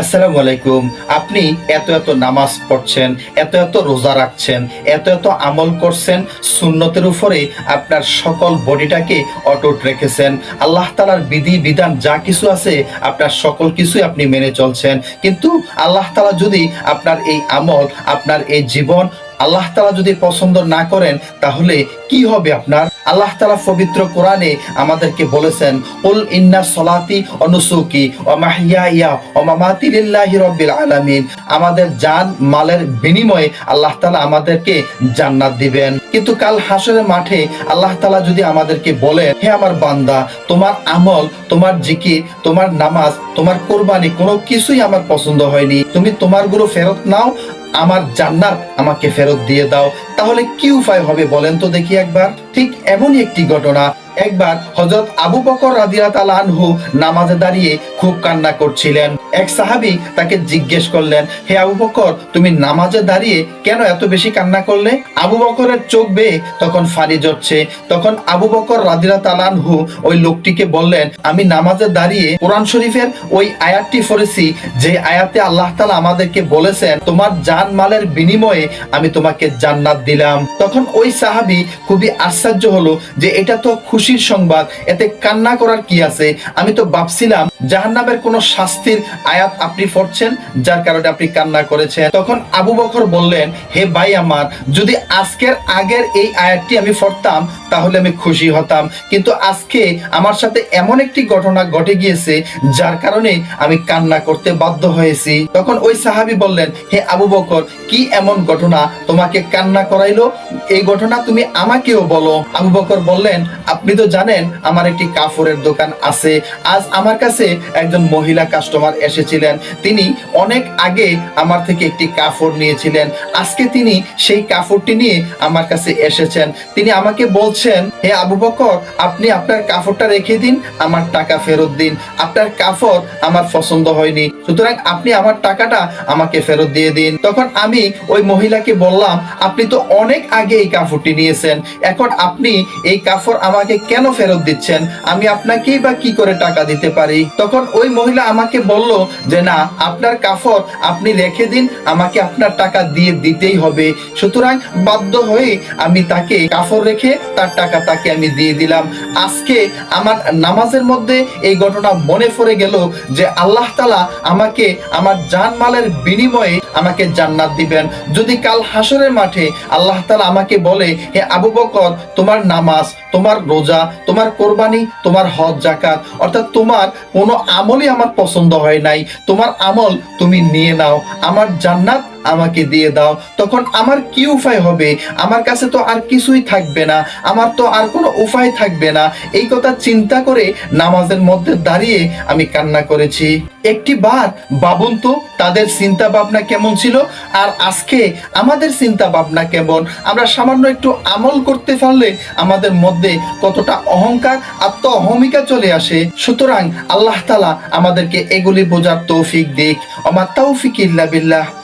আসসালামু আলাইকুম। আপনি এত এত নামাজ পড়ছেন, এত এত রোজা রাখছেন, এত এত আমল করছেন, সুন্নতের উপরে আপনার সকল বডিটাকে অটুট রেখেছেন। আল্লাহ তালার বিধি, বিধান যা কিছু আছে আপনার সকল কিছুই আপনি মেনে চলছেন। কিন্তু আল্লাহ তালা যদি আপনার এই আমল, আপনার এই জীবন আল্লাহ তালা যদি পছন্দ না করেন, তাহলে কি হবে আপনার? আল্লাহ তালা পবিত্র কোরআনে আমাদেরকে বলেছেন উল ইন্না সলাতি অনুসুকি ও মাহিয়া ও মামাতি লিল্লাহি রব্বিল আলামিন। আমাদের জান মালের বিনিময়ে আল্লাহ তালা আমাদেরকে জান্নাত দিবেন। কিন্তু কাল হাসরের মাঠে আল্লাহ তালা যদি আমাদেরকে বলেন, হে আমার বান্দা, তোমার আমল, তোমার জিকির, তোমার নামাজ, তোমার কোরবানি কোনো কিছুই আমার পছন্দ হয়নি। তুমি তোমারগুলো ফেরত নাও আমার জান্নাত আমাকে ফেরত দিয়ে দাও। তাহলে কি উপায় হবে বলেন তো দেখি একবার। ঠিক এমনই একটি ঘটনা। একবার হজরত আবু বকর রাদিয়াত আনহু নামাজে দাঁড়িয়ে খুব কান্না করছিলেন। এক সাহাবি তাকে জিজ্ঞেস করলেন, হে আবু বকর, তুমি নামাজে দাঁড়িয়ে কেন এত বেশি কান্না করলে? আবু বকরের চোখ বেয়ে তখন ফানি জড়ছে তখন আবু বকর রাদিয়াত আনহু ওই লোকটিকে বললেন, আমি নামাজে দাঁড়িয়ে কোরআন শরীফের ওই আয়াতটি পড়েছি। যে আয়াতে আল্লাহ তালা আমাদেরকে বলেছেন, তোমার জান মালের বিনিময়ে আমি তোমাকে জান্নাত দিলাম। তখন ওই সাহাবি খুবই আশ্চর্য হলো যে এটা তো খুশির সংবাদ, এতে কান্না করার কি আছে? আমি তো ভাবছিলাম, জাহান্নামের কোনো শাস্তির আয়াত আপনি পড়ছেন, যার কারণে আপনি কান্না করেছেন। তখন আবু বকর বললেন, হে ভাই আমার, যদি আজকের আগের এই আয়াতটি আমি পড়তাম, তাহলে আমি খুশি হতাম। কিন্তু আজকে আমার সাথে এমন একটি ঘটনা ঘটে গিয়েছে, যার কারণে আমি কান্না করতে বাধ্য হয়েছি। তখন ওই সাহাবি বললেন, হে আবু বকর, কি এমন ঘটনা তোমাকে কান্না করাইলো? এই ঘটনা তুমি আমাকেও বলো। আবু বকর বললেন, আপনি তো জানেন, আমার একটি কাপড়ের দোকান আছে। আজ আমার কাছে একজন মহিলা কাস্টমার এসেছিলেন। তিনি অনেক আগে আমার থেকে একটি কাপড় নিয়েছিলেন। আজকে তিনি সেই কাপড়টি নিয়ে আমার কাছে এসেছেন। তিনি আমাকে বলছেন, হে আবু বকর, আপনি আপনার কাপড়টা রেখে দিন, আমার টাকা ফেরত দিন। আপনার কাপড় আমার পছন্দ হয়নি। সুতরাং আপনি আমার টাকাটা আমাকে ফেরত দিয়ে দিন। তখন আমি ওই মহিলাকে বললাম, আপনি তো অনেক আগে এই কাপড়টি নিয়েছেন। এখন আপনি এই কাপড় আমাকে কেন ফেরত দিচ্ছেন? আমি আপনাকেই বা কি করে টাকা দিতে পারি? তখন ওই মহিলা আমাকে বলল যে, না, আপনার কাপড় আপনি রেখে দিন, আমাকে আপনার টাকা দিয়ে দিতেই হবে। সুতরাং বাধ্য হয়ে আমি তাকে কাপড় রেখে তার টাকা তাকে আমি দিয়ে দিলাম। আজকে আমার নামাজের মধ্যে এই ঘটনা মনে পড়ে গেল যে, আল্লাহ তালা আমাকে আমার জানমালের বিনিময়ে আমাকে জান্নাত দিবেন। যদি কাল হাসরের মাঠে আল্লাহ তালা আমাকে বলে, হে আবু বকর, তোমার নামাজ তোমার রোজা, তোমার কোরবানি, তোমার হজ জাকাত অর্থাৎ তোমার কোনো আমলই আমার পছন্দ হয় নাই। তোমার আমল তুমি নিয়ে নাও। আমার জান্নাত আমাকে দিয়ে দাও, তখন আমার কি উপায় হবে? আমার কাছে তো আর কিছুই থাকবে না, আমার তো আর কোনো উপায় থাকবে না। এই কথা চিন্তা করে নামাজের মধ্যে দাঁড়িয়ে আমি কান্না করেছি। একটি বার, বাবুন তো, তাদের চিন্তা ভাবনা কেমন ছিল? আর আজকে আমাদের চিন্তা ভাবনা কেমন? আমরা সামান্য একটু আমল করতে পারলে আমাদের মধ্যে কতটা অহংকার আত্ম অহমিকা চলে আসে। সুতরাং আল্লাহ তালা আমাদেরকে এগুলি বোঝার তৌফিক দিক। আমার তৌফিক ইল্লা বিল্লাহ।